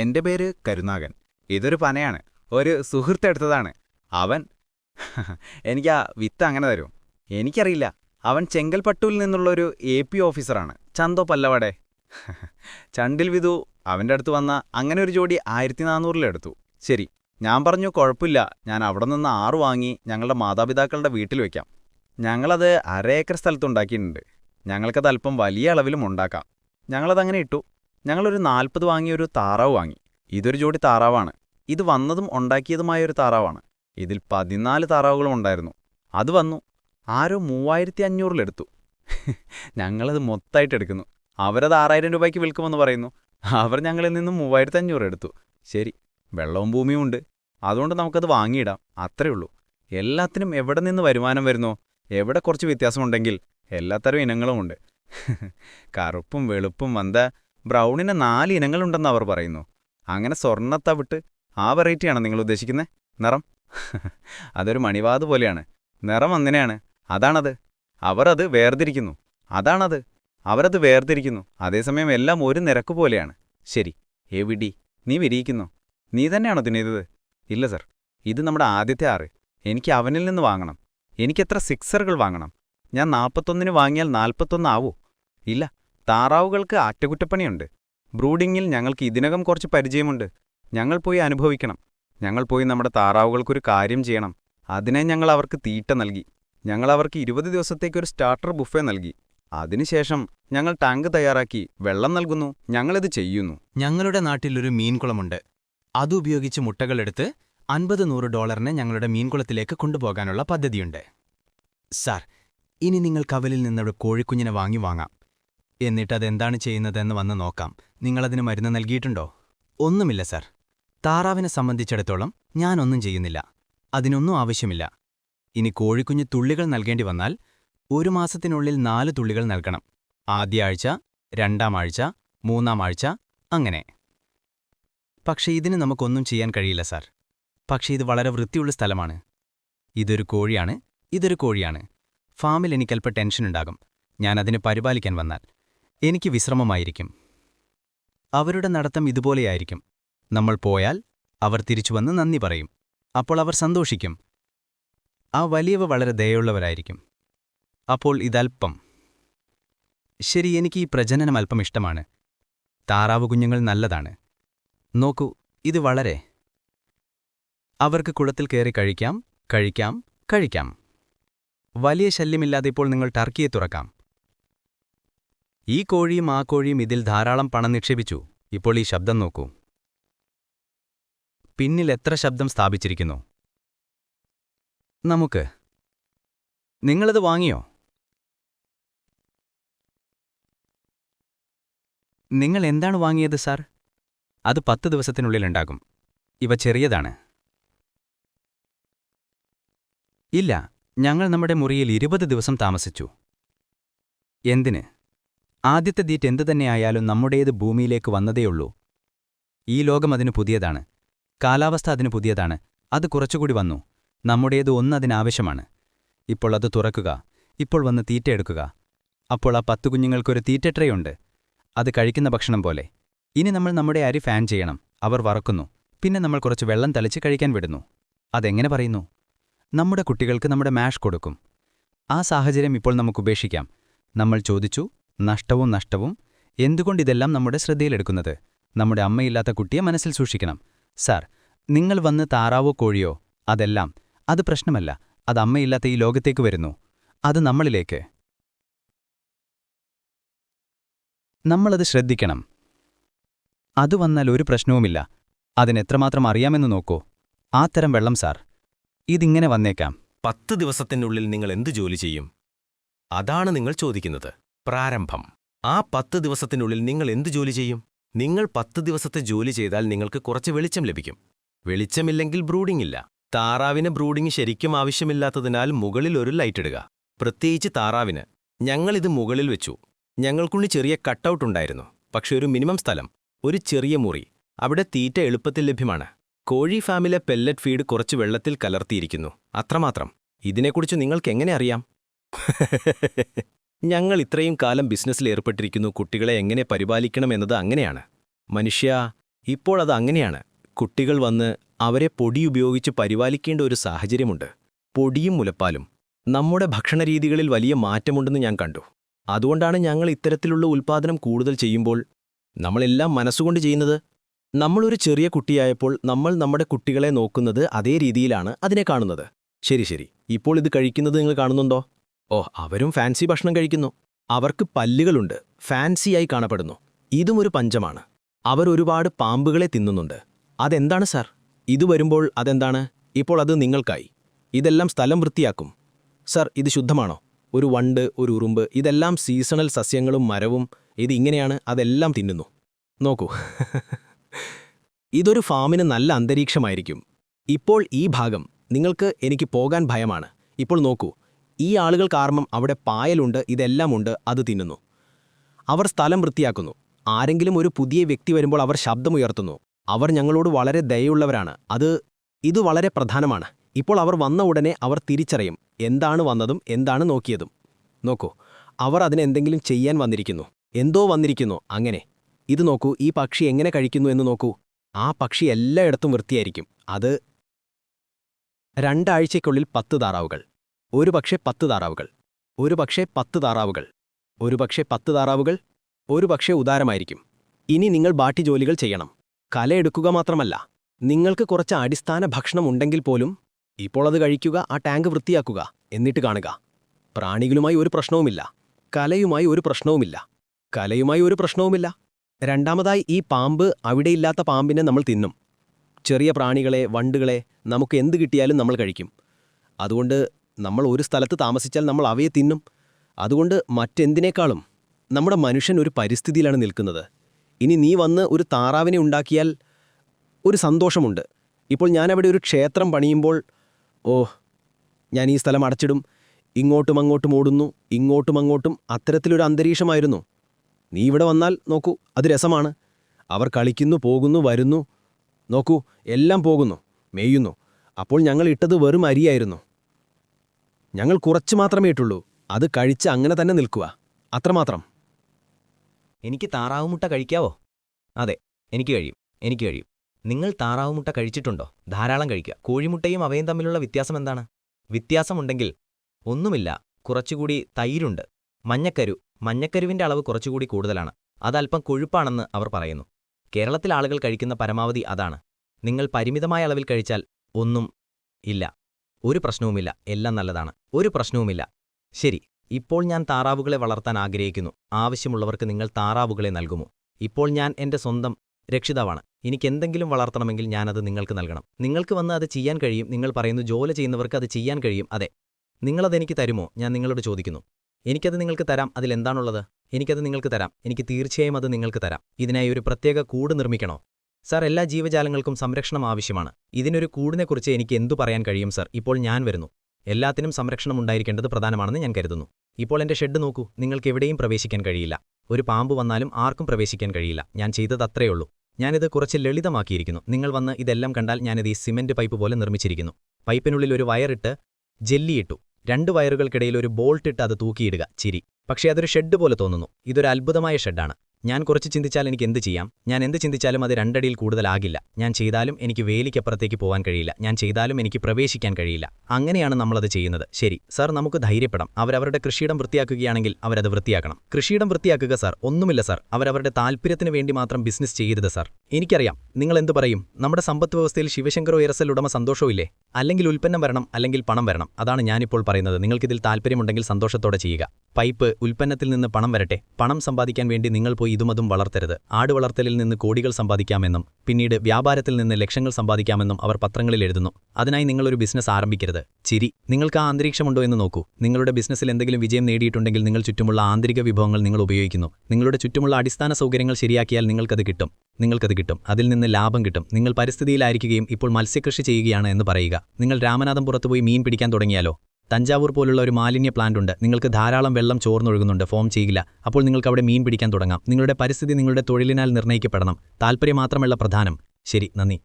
എന്റെ പേര് കരുനാഗൻ. ഇതൊരു പനയാണ്. ഒരു സുഹൃത്ത് എടുത്തതാണ്. അവൻ എനിക്ക് ആ വിത്ത് അങ്ങനെ തരും. എനിക്കറിയില്ല. അവൻ ചെങ്കൽപ്പട്ടൂവിൽ നിന്നുള്ള ഒരു എ പി ഓഫീസറാണ്. ചന്തോ പല്ലവടെ. ചണ്ടിൽ വിധു അവന്റെ അടുത്ത് വന്ന അങ്ങനെ ഒരു ജോഡി ആയിരത്തി നാനൂറിലെടുത്തു ശരി ഞാൻ പറഞ്ഞു കുഴപ്പമില്ല. ഞാൻ അവിടെ നിന്ന് ആറ് വാങ്ങി ഞങ്ങളുടെ മാതാപിതാക്കളുടെ വീട്ടിൽ വയ്ക്കാം ഞങ്ങളത് അര ഏക്കർ സ്ഥലത്തുണ്ടാക്കിയിട്ടുണ്ട് ഞങ്ങൾക്കത് അല്പം വലിയ അളവിലും ഉണ്ടാക്കാം. ഞങ്ങളതങ്ങനെ ഇട്ടു. ഞങ്ങളൊരു നാൽപ്പത് വാങ്ങിയ ഒരു താറാവ് വാങ്ങി. ഇതൊരു ജോഡി താറാവാണ്. ഇത് വന്നതും ഉണ്ടാക്കിയതുമായ ഒരു താറാവാണ്. ഇതിൽ പതിനാല് താറാവുകളും ഉണ്ടായിരുന്നു. അത് വന്നു. ആരോ മൂവായിരത്തി അഞ്ഞൂറിലെടുത്തു ഞങ്ങളത് മൊത്തമായിട്ട് എടുക്കുന്നു. അവരത് ആറായിരം രൂപയ്ക്ക് വിൽക്കുമെന്ന് പറയുന്നു. അവർ ഞങ്ങളിൽ നിന്നും മൂവായിരത്തി അഞ്ഞൂറ് എടുത്തു ശരി വെള്ളവും ഭൂമിയും ഉണ്ട്. അതുകൊണ്ട് നമുക്കത് വാങ്ങിയിടാം. അത്രേ ഉള്ളൂ. എല്ലാത്തിനും എവിടെ നിന്ന് വരുമാനം വരുന്നോ? എവിടെ കുറച്ച് വ്യത്യാസമുണ്ടെങ്കിൽ എല്ലാത്തരം ഇനങ്ങളുമുണ്ട് കറുപ്പും വെളുപ്പും വന്ന ബ്രൗണിന് നാല് ഇനങ്ങളുണ്ടെന്ന് അവർ പറയുന്നു. അങ്ങനെ സ്വർണത്തവിട്ട് ആ വെറൈറ്റിയാണ് നിങ്ങൾ ഉദ്ദേശിക്കുന്നത് നിറം. അതൊരു മണിവാത് പോലെയാണ്. നിറം അങ്ങനെയാണ്. അതാണത്. അവരത് വേർതിരിക്കുന്നു. അതാണത്. അവരത് വേർതിരിക്കുന്നു. അതേസമയം എല്ലാം ഒരു നിരക്ക് പോലെയാണ്. ശരി. എവിടി? നീ വിരിയിക്കുന്നു? നീ തന്നെയാണോ തിന്നിയത്? ഇല്ല സർ. ഇത് നമ്മുടെ ആദ്യത്തെ ആറ്. എനിക്ക് അവനിൽ നിന്ന് വാങ്ങണം. എനിക്കെത്ര സിക്സറുകൾ വാങ്ങണം? ഞാൻ നാൽപ്പത്തൊന്നിന് വാങ്ങിയാൽ നാൽപ്പത്തൊന്ന് ആവൂ. ഇല്ല. താറാവുകൾക്ക് അറ്റകുറ്റപ്പണിയുണ്ട് ബ്രൂഡിങ്ങിൽ ഞങ്ങൾക്ക് ഇതിനകം കുറച്ച് പരിചയമുണ്ട്. ഞങ്ങൾ പോയി അനുഭവിക്കണം. ഞങ്ങൾ പോയി നമ്മുടെ താറാവുകൾക്കൊരു കാര്യം ചെയ്യണം. അതിനെ ഞങ്ങൾ അവർക്ക് തീറ്റ നൽകി. ഞങ്ങൾ അവർക്ക് ഇരുപത് ദിവസത്തേക്കൊരു സ്റ്റാർട്ടർ ബുഫേ നൽകി. അതിനുശേഷം ഞങ്ങൾ ടാങ്ക് തയ്യാറാക്കി വെള്ളം നൽകുന്നു. ഞങ്ങളിത് ചെയ്യുന്നു. ഞങ്ങളുടെ നാട്ടിലൊരു മീൻകുളമുണ്ട്. അതുപയോഗിച്ച് മുട്ടകളെടുത്ത് അൻപത് നൂറ് ഡോളറിനെ ഞങ്ങളുടെ മീൻകുളത്തിലേക്ക് കൊണ്ടുപോകാനുള്ള പദ്ധതിയുണ്ട്. സാർ ഇനി നിങ്ങൾ കവലിൽ നിന്നൊരു കോഴിക്കുഞ്ഞിനെ വാങ്ങി വാങ്ങാം. എന്നിട്ട് അതെന്താണ് ചെയ്യുന്നതെന്ന് വന്ന് നോക്കാം. നിങ്ങളതിന് മരുന്ന് നൽകിയിട്ടുണ്ടോ? ഒന്നുമില്ല സർ. താറാവിനെ സംബന്ധിച്ചിടത്തോളം ഞാനൊന്നും ചെയ്യുന്നില്ല. അതിനൊന്നും ആവശ്യമില്ല. ഇനി കോഴിക്കുഞ്ഞ് തുള്ളികൾ നൽകേണ്ടി വന്നാൽ ഒരു മാസത്തിനുള്ളിൽ നാല് തുള്ളികൾ നൽകണം. ആദ്യ ആഴ്ച രണ്ടാം ആഴ്ച മൂന്നാം ആഴ്ച അങ്ങനെ. പക്ഷേ ഇതിന് നമുക്കൊന്നും ചെയ്യാൻ കഴിയില്ല സാർ. പക്ഷേ ഇത് വളരെ വൃത്തിയുള്ള സ്ഥലമാണ്. ഇതൊരു കോഴിയാണ് ഇതൊരു കോഴിയാണ്. ഫാമിൽ എനിക്കൽപ്പം ടെൻഷനുണ്ടാകും. ഞാനതിനെ പരിപാലിക്കാൻ വന്നാൽ. എനിക്ക് വിശ്രമമായിരിക്കും. അവരുടെ നടത്തം ഇതുപോലെയായിരിക്കും. നമ്മൾ പോയാൽ അവർ തിരിച്ചുവന്ന് നന്ദി പറയും. അപ്പോൾ അവർ സന്തോഷിക്കും. ആ വലിയവ വളരെ ദയുള്ളവരായിരിക്കും അപ്പോൾ ഇതൽപ്പം. ശരി എനിക്ക് ഈ പ്രജനനം അല്പം ഇഷ്ടമാണ്. താറാവ് കുഞ്ഞുങ്ങൾ നല്ലതാണ്. നോക്കൂ ഇത് വളരെ. അവർക്ക് കുളത്തിൽ കയറി കഴിക്കാം കഴിക്കാം കഴിക്കാം. വലിയ ശല്യമില്ലാതെ ഇപ്പോൾ നിങ്ങൾ ടർക്കിയെ തുറക്കാം. ഈ കോഴിയും ആ കോഴിയും ഇതിൽ ധാരാളം പണം നിക്ഷേപിച്ചു. ഇപ്പോൾ ഈ ശബ്ദം നോക്കൂ. പിന്നിൽ എത്ര ശബ്ദം സ്ഥാപിച്ചിരിക്കുന്നു? നമുക്ക്. നിങ്ങളത് വാങ്ങിയോ? നിങ്ങൾ എന്താണ് വാങ്ങിയത് സാർ? അത് പത്ത് ദിവസത്തിനുള്ളിലുണ്ടാകും ഇവ ചെറിയതാണ്. ഇല്ല ഞങ്ങൾ നമ്മുടെ മുറിയിൽ ഇരുപത് ദിവസം താമസിച്ചു. എന്തിന്? ആദ്യത്തെ ദീറ്റ് എന്തുതന്നെയായാലും നമ്മുടേത് ഭൂമിയിലേക്ക് വന്നതേയുള്ളൂ ഈ ലോകം അതിന് പുതിയതാണ്. കാലാവസ്ഥ അതിന് പുതിയതാണ്. അത് കുറച്ചുകൂടി വന്നു. നമ്മുടേത് ഒന്നതിനാവശ്യമാണ് ഇപ്പോൾ അത് തുറക്കുക. ഇപ്പോൾ വന്ന് തീറ്റയെടുക്കുക അപ്പോൾ ആ പത്തു കുഞ്ഞുങ്ങൾക്കൊരു തീറ്റ ട്രേ ഉണ്ട് അത് കഴിക്കുന്ന ഭക്ഷണം പോലെ. ഇനി നമ്മൾ നമ്മുടെ അരി ഫാൻ ചെയ്യണം. അവർ വറക്കുന്നു. പിന്നെ നമ്മൾ കുറച്ച് വെള്ളം തളിച്ച് കഴിക്കാൻ വിടുന്നു. അതെങ്ങനെ പറയുന്നു? നമ്മുടെ കുട്ടികൾക്ക് നമ്മുടെ മാഷ് കൊടുക്കും. ആ സാഹചര്യം ഇപ്പോൾ നമുക്ക് ഉപേക്ഷിക്കാം. നമ്മൾ ചോദിച്ചു നഷ്ടവും നഷ്ടവും എന്തുകൊണ്ട് ഇതെല്ലാം നമ്മുടെ ശ്രദ്ധയിലെടുക്കുന്നത്? നമ്മുടെ അമ്മയില്ലാത്ത കുട്ടിയെ മനസ്സിൽ സൂക്ഷിക്കണം. സാർ നിങ്ങൾ വന്ന് താറാവോ കോഴിയോ? അതെല്ലാം അത് പ്രശ്നമല്ല. അത് അമ്മയില്ലാത്ത ഈ ലോകത്തേക്ക് വരുന്നു. അത് നമ്മളിലേക്ക്. നമ്മളത് ശ്രദ്ധിക്കണം. അത് വന്നാൽ ഒരു പ്രശ്നവുമില്ല. അതിനെത്രമാത്രം അറിയാമെന്ന് നോക്കൂ. ആ തരം വെള്ളം സാർ. ഇതിങ്ങനെ വന്നേക്കാം. പത്ത് ദിവസത്തിനുള്ളിൽ നിങ്ങൾ എന്ത് ജോലി ചെയ്യും? അതാണ് നിങ്ങൾ ചോദിക്കുന്നത്. പ്രാരംഭം. ആ പത്ത് ദിവസത്തിനുള്ളിൽ നിങ്ങൾ എന്ത് ജോലി ചെയ്യും? നിങ്ങൾ പത്ത് ദിവസത്തെ ജോലി ചെയ്താൽ നിങ്ങൾക്ക് കുറച്ച് വെളിച്ചം ലഭിക്കും. വെളിച്ചമില്ലെങ്കിൽ ബ്രൂഡിംഗ് ഇല്ല. താറാവിന് ബ്രൂഡിംഗ് ശരിക്കും ആവശ്യമില്ലാത്തതിനാൽ മുകളിൽ ഒരു ലൈറ്റ് ഇടുക. പ്രത്യേകിച്ച് താറാവിന്. ഞങ്ങളിത് മുകളിൽ വെച്ചു. ഞങ്ങൾക്കുള്ളിൽ ചെറിയ കട്ടൗട്ട് ഉണ്ടായിരുന്നു. പക്ഷെ ഒരു മിനിമം സ്ഥലം. ഒരു ചെറിയ മുറി. അവിടെ തീറ്റ എളുപ്പത്തിൽ ലഭ്യമാണ്. കോഴി ഫാമിലെ പെല്ലറ്റ് ഫീഡ് കുറച്ച് വെള്ളത്തിൽ കലർത്തിയിരിക്കുന്നു. അത്രമാത്രം. ഇതിനെക്കുറിച്ച് നിങ്ങൾക്ക് എങ്ങനെ അറിയാം? ഞങ്ങൾ ഇത്രയും കാലം ബിസിനസ്സിൽ ഏർപ്പെട്ടിരിക്കുന്നു കുട്ടികളെ എങ്ങനെ പരിപാലിക്കണം എന്നത് അങ്ങനെയാണ്. മനുഷ്യ ഇപ്പോൾ അത് അങ്ങനെയാണ്. കുട്ടികൾ വന്ന് അവരെ പൊടി ഉപയോഗിച്ച് പരിപാലിക്കേണ്ട ഒരു സാഹചര്യമുണ്ട്. പൊടിയും മുലപ്പാലും. നമ്മുടെ ഭക്ഷണരീതികളിൽ വലിയ മാറ്റമുണ്ടെന്ന് ഞാൻ കണ്ടു. അതുകൊണ്ടാണ് ഞങ്ങൾ ഇത്തരത്തിലുള്ള ഉൽപ്പാദനം കൂടുതൽ ചെയ്യുമ്പോൾ നമ്മളെല്ലാം മനസ്സുകൊണ്ട് ചെയ്യുന്നത്. നമ്മളൊരു ചെറിയ കുട്ടിയായപ്പോൾ നമ്മൾ നമ്മുടെ കുട്ടികളെ നോക്കുന്നത് അതേ രീതിയിലാണ് അതിനെ കാണുന്നത്. ശരി ശരി. ഇപ്പോൾ ഇത് കഴിക്കുന്നത് നിങ്ങൾ കാണുന്നുണ്ടോ? ഓ അവരും ഫാൻസി ഭക്ഷണം കഴിക്കുന്നു. അവർക്ക് പല്ലുകളുണ്ട്. ഫാൻസിയായി കാണപ്പെടുന്നു. ഇതും ഒരു പഞ്ചമാണ്. അവർ ഒരുപാട് പാമ്പുകളെ തിന്നുന്നുണ്ട്. അതെന്താണ് സാർ? ഇത് വരുമ്പോൾ അതെന്താണ്? ഇപ്പോൾ അത് നിങ്ങൾക്കായി. ഇതെല്ലാം സ്ഥലം വൃത്തിയാക്കും. സർ ഇത് ശുദ്ധമാണോ? ഒരു വണ്ട് ഒരു ഉറുമ്പ് ഇതെല്ലാം സീസണൽ സസ്യങ്ങളും മരവും ഇത് ഇങ്ങനെയാണ് അതെല്ലാം തിന്നുന്നു. നോക്കൂ. ഇതൊരു ഫാമിന് നല്ല അന്തരീക്ഷമായിരിക്കും. ഇപ്പോൾ ഈ ഭാഗം നിങ്ങൾക്ക് എനിക്ക് പോകാൻ ഭയമാണ്. ഇപ്പോൾ നോക്കൂ ഈ ആളുകൾ കാരണം അവിടെ പായലുണ്ട് ഇതെല്ലാം ഉണ്ട് അത് തിന്നുന്നു. അവർ സ്ഥലം വൃത്തിയാക്കുന്നു. ആരെങ്കിലും ഒരു പുതിയ വ്യക്തി വരുമ്പോൾ അവർ ശബ്ദമുയർത്തുന്നു. അവർ ഞങ്ങളോട് വളരെ ദയുള്ളവരാണ് അത് ഇത് വളരെ പ്രധാനമാണ്. ഇപ്പോൾ അവർ വന്ന ഉടനെ അവർ തിരിച്ചറിയും എന്താണ് വന്നതും എന്താണ് നോക്കിയതും. നോക്കൂ അവർ അതിനെന്തെങ്കിലും ചെയ്യാൻ വന്നിരിക്കുന്നു. എന്തോ വന്നിരിക്കുന്നു അങ്ങനെ. ഇത് നോക്കൂ ഈ പക്ഷി എങ്ങനെ കഴിക്കുന്നു എന്ന് നോക്കൂ. ആ പക്ഷി എല്ലായിടത്തും വൃത്തിയായിരിക്കും. അത് രണ്ടാഴ്ചയ്ക്കുള്ളിൽ പത്ത് താറാവുകൾ. ഒരു പക്ഷേ പത്ത് താറാവുകൾ ഒരു പക്ഷേ പത്ത് താറാവുകൾ ഒരു പക്ഷേ പത്ത് താറാവുകൾ ഒരു പക്ഷേ ഉദാരമായിരിക്കും. ഇനി നിങ്ങൾ ബാട്ടി ജോലികൾ ചെയ്യണം. കലയെടുക്കുക മാത്രമല്ല നിങ്ങൾക്ക് കുറച്ച് അടിസ്ഥാന ഭക്ഷണം ഉണ്ടെങ്കിൽ പോലും ഇപ്പോൾ അത് കഴിക്കുക ആ ടാങ്ക് വൃത്തിയാക്കുക എന്നിട്ട് കാണുക. പ്രാണികളുമായി ഒരു പ്രശ്നവുമില്ല കലയുമായി ഒരു പ്രശ്നവുമില്ല കലയുമായി ഒരു പ്രശ്നവുമില്ല. രണ്ടാമതായി ഈ പാമ്പ് അവിടെയില്ലാത്ത പാമ്പിനെ നമ്മൾ തിന്നും. ചെറിയ പ്രാണികളെ വണ്ടുകളെ നമുക്ക് എന്ത് കിട്ടിയാലും നമ്മൾ കഴിക്കും. അതുകൊണ്ട് നമ്മൾ ഒരു സ്ഥലത്ത് താമസിച്ചാൽ നമ്മൾ അവയെ തിന്നും. അതുകൊണ്ട് മറ്റെന്തിനേക്കാളും നമ്മുടെ മനുഷ്യൻ ഒരു പരിസ്ഥിതിയിലാണ് നിൽക്കുന്നത്. ഇനി നീ വന്ന് ഒരു താറാവിനെ ഉണ്ടാക്കിയാൽ ഒരു സന്തോഷമുണ്ട്. ഇപ്പോൾ ഞാനവിടെ ഒരു ക്ഷേത്രം പണിയുമ്പോൾ ഓ ഞാൻ ഈ സ്ഥലം അടച്ചിടും. ഇങ്ങോട്ടും അങ്ങോട്ടും ഓടുന്നു ഇങ്ങോട്ടും അങ്ങോട്ടും അത്തരത്തിലൊരു അന്തരീക്ഷമായിരുന്നു. നീ ഇവിടെ വന്നാൽ നോക്കൂ അത് രസമാണ്. അവർ കളിക്കുന്നു പോകുന്നു വരുന്നു. നോക്കൂ എല്ലാം പോകുന്നു മേയുന്നു. അപ്പോൾ ഞങ്ങൾ ഇട്ടത് വെറും അരിയായിരുന്നു. ഞങ്ങൾ കുറച്ച് മാത്രമേ ഇട്ടുള്ളൂ. അത് കഴിച്ച് അങ്ങനെ തന്നെ നിൽക്കുക. അത്രമാത്രം. എനിക്ക് താറാവ് മുട്ട കഴിക്കാവോ? അതെ എനിക്ക് കഴിയും എനിക്ക് കഴിയും. നിങ്ങൾ താറാവ് മുട്ട കഴിച്ചിട്ടുണ്ടോ? ധാരാളം കഴിക്കുക. കോഴിമുട്ടയും അവയും തമ്മിലുള്ള വ്യത്യാസം എന്താണ്? വ്യത്യാസമുണ്ടെങ്കിൽ ഒന്നുമില്ല കുറച്ചുകൂടി തൈരുണ്ട്. മഞ്ഞക്കരു മഞ്ഞക്കരുവിന്റെ അളവ് കുറച്ചുകൂടി കൂടുതലാണ്. അതല്പം കൊഴുപ്പാണെന്ന് അവർ പറയുന്നു. കേരളത്തിൽ ആളുകൾ കഴിക്കുന്ന പരമാവധി അതാണ്. നിങ്ങൾ പരിമിതമായ അളവിൽ കഴിച്ചാൽ ഒന്നും ഇല്ല. ഒരു പ്രശ്നവുമില്ല. എല്ലാം നല്ലതാണ്. ഒരു പ്രശ്നവുമില്ല. ശരി. ഇപ്പോൾ ഞാൻ താറാവുകളെ വളർത്താൻ ആഗ്രഹിക്കുന്നു. ആവശ്യമുള്ളവർക്ക് നിങ്ങൾ താറാവുകളെ നൽകുമോ? ഇപ്പോൾ ഞാൻ എന്റെ സ്വന്തം രക്ഷിതാവാണ്. എനിക്ക് എന്തെങ്കിലും വളർത്തണമെങ്കിൽ ഞാനത് നിങ്ങൾക്ക് നൽകണം. നിങ്ങൾക്ക് വന്ന് അത് ചെയ്യാൻ കഴിയും. നിങ്ങൾ പറയുന്നു ജോലി ചെയ്യുന്നവർക്ക് അത് ചെയ്യാൻ കഴിയും. അതെ. നിങ്ങളതെനിക്ക് തരുമോ? ഞാൻ നിങ്ങളോട് ചോദിക്കുന്നു. എനിക്കത് നിങ്ങൾക്ക് തരാം. അതിലെന്താണുള്ളത് എനിക്കത് നിങ്ങൾക്ക് തരാം. എനിക്ക് തീർച്ചയായും അത് നിങ്ങൾക്ക് തരാം. ഇതിനായി ഒരു പ്രത്യേക കൂട് നിർമ്മിക്കണോ? സർ എല്ലാ ജീവജാലങ്ങൾക്കും സംരക്ഷണം ആവശ്യമാണ്. ഇതിനൊരു കൂടിനെക്കുറിച്ച് എനിക്ക് എന്തു പറയാൻ കഴിയും സർ? ഇപ്പോൾ ഞാൻ വരുന്നു. എല്ലാത്തിനും സംരക്ഷണം ഉണ്ടായിരിക്കേണ്ടത് പ്രധാനമാണെന്ന് ഞാൻ കരുതുന്നു. ഇപ്പോൾ എന്റെ ഷെഡ് നോക്കൂ. നിങ്ങൾക്ക് എവിടെയും പ്രവേശിക്കാൻ കഴിയില്ല. ഒരു പാമ്പ് വന്നാലും ആർക്കും പ്രവേശിക്കാൻ കഴിയില്ല. ഞാൻ ചെയ്തത് അത്രയുള്ളൂ ഞാനിത് കുറച്ച് ലളിതമാക്കിയിരിക്കുന്നു. നിങ്ങൾ വന്ന് ഇതെല്ലാം കണ്ടാൽ ഞാനിത് ഈ സിമന്റ് പൈപ്പ് പോലെ നിർമ്മിച്ചിരിക്കുന്നു. പൈപ്പിനുള്ളിൽ ഒരു വയറിട്ട് ജെല്ലിയിട്ടു. രണ്ട് വയറുകൾക്കിടയിൽ ഒരു ബോൾട്ടിട്ട് അത് തൂക്കിയിടുക. ചിരി. പക്ഷേ അതൊരു ഷെഡ് പോലെ തോന്നുന്നു. ഇതൊരു അത്ഭുതമായ ഷെഡാണ്. ഞാൻ കുറച്ച് ചിന്തിച്ചാൽ എനിക്ക് എന്ത് ചെയ്യാം? ഞാൻ എന്ത് ചിന്തിച്ചാലും അത് രണ്ടടിയിൽ കൂടുതലാകില്ല. ഞാൻ ചെയ്താലും എനിക്ക് വേലിക്കപ്പുറത്തേക്ക് പോകാൻ കഴിയില്ല. ഞാൻ ചെയ്താലും എനിക്ക് പ്രവേശിക്കാൻ കഴിയില്ല. അങ്ങനെയാണ് നമ്മളത് ചെയ്യുന്നത്. ശരി സർ നമുക്ക് ധൈര്യപ്പെടാം. അവരവരുടെ കൃഷിയിടം വൃത്തിയാക്കുകയാണെങ്കിൽ അവരത് വൃത്തിയാക്കണം. കൃഷിയിടം വൃത്തിയാക്കുക സർ ഒന്നുമില്ല സർ. അവരവരുടെ താൽപ്പര്യത്തിന് വേണ്ടി മാത്രം ബിസിനസ് ചെയ്യരുത് സർ. എനിക്കറിയാം. നിങ്ങൾ എന്തു പറയും? നമ്മുടെ സമ്പത്ത് വ്യവസ്ഥയിൽ ശിവശങ്കറോ ഉയരസൽ ഉടമ സന്തോഷമില്ലേ? അല്ലെങ്കിൽ ഉൽപ്പന്നം വരണം അല്ലെങ്കിൽ പണം വരണം. അതാണ് ഞാനിപ്പോൾ പറയുന്നത്. നിങ്ങൾക്കിതിൽ താൽപ്പര്യമുണ്ടെങ്കിൽ സന്തോഷത്തോടെ ചെയ്യുക. പൈപ്പ് ഉൽപ്പന്നത്തിൽ നിന്ന് പണം വരട്ടെ. പണം സമ്പാദിക്കാൻ വേണ്ടി നിങ്ങൾ പോയി ഇതുമതും വളർത്തരുത്. ആട് വളർത്തലിൽ നിന്ന് കോടികൾ സമ്പാദിക്കാമെന്നും പിന്നീട് വ്യാപാരത്തിൽ നിന്ന് ലക്ഷങ്ങൾ സമ്പാദിക്കാമെന്നും അവർ പത്രങ്ങളിൽ എഴുതുന്നു. അതിനായി നിങ്ങളൊരു ബിസിനസ് ആരംഭിക്കരുത്. ചിരി. നിങ്ങൾക്ക് ആ അന്തരീക്ഷമുണ്ടോ എന്ന് നോക്കൂ. നിങ്ങളുടെ ബിസിനസ്സിൽ എന്തെങ്കിലും വിജയം നേടിയിട്ടുണ്ടെങ്കിൽ നിങ്ങൾ ചുറ്റുമുള്ള ആന്തരിക വിഭവങ്ങൾ നിങ്ങൾ ഉപയോഗിക്കുന്നു. നിങ്ങളുടെ ചുറ്റുമുള്ള അടിസ്ഥാന സൗകര്യങ്ങൾ ശരിയാക്കിയാൽ നിങ്ങൾക്കത് കിട്ടും. നിങ്ങൾക്കത് കിട്ടും. അതിൽ നിന്ന് ലാഭം കിട്ടും. നിങ്ങൾ പരിസ്ഥിതിയിലായിരിക്കുകയും ഇപ്പോൾ മത്സ്യകൃഷി ചെയ്യുകയാണ് എന്ന് പറയുക. നിങ്ങൾ രാമനാഥം പുറത്തുപോയി മീൻ പിടിക്കാൻ തുടങ്ങിയാലോ? തഞ്ചാവൂർ പോലുള്ള ഒരു മാലിന്യ പ്ലാന്റ് ഉണ്ട്. നിങ്ങൾക്ക് ധാരാളം വെള്ളം ചോർന്നൊഴുകുന്നുണ്ട്. ഫോം ചെയ്യില്ല. അപ്പോൾ നിങ്ങൾക്ക് അവിടെ മീൻ പിടിക്കാൻ തുടങ്ങാം. നിങ്ങളുടെ പരിസ്ഥിതി നിങ്ങളുടെ തൊഴിലിനാൽ നിർണയിക്കപ്പെടണം താൽപ്പര്യം മാത്രമല്ല പ്രധാനം. ശരി നന്ദി.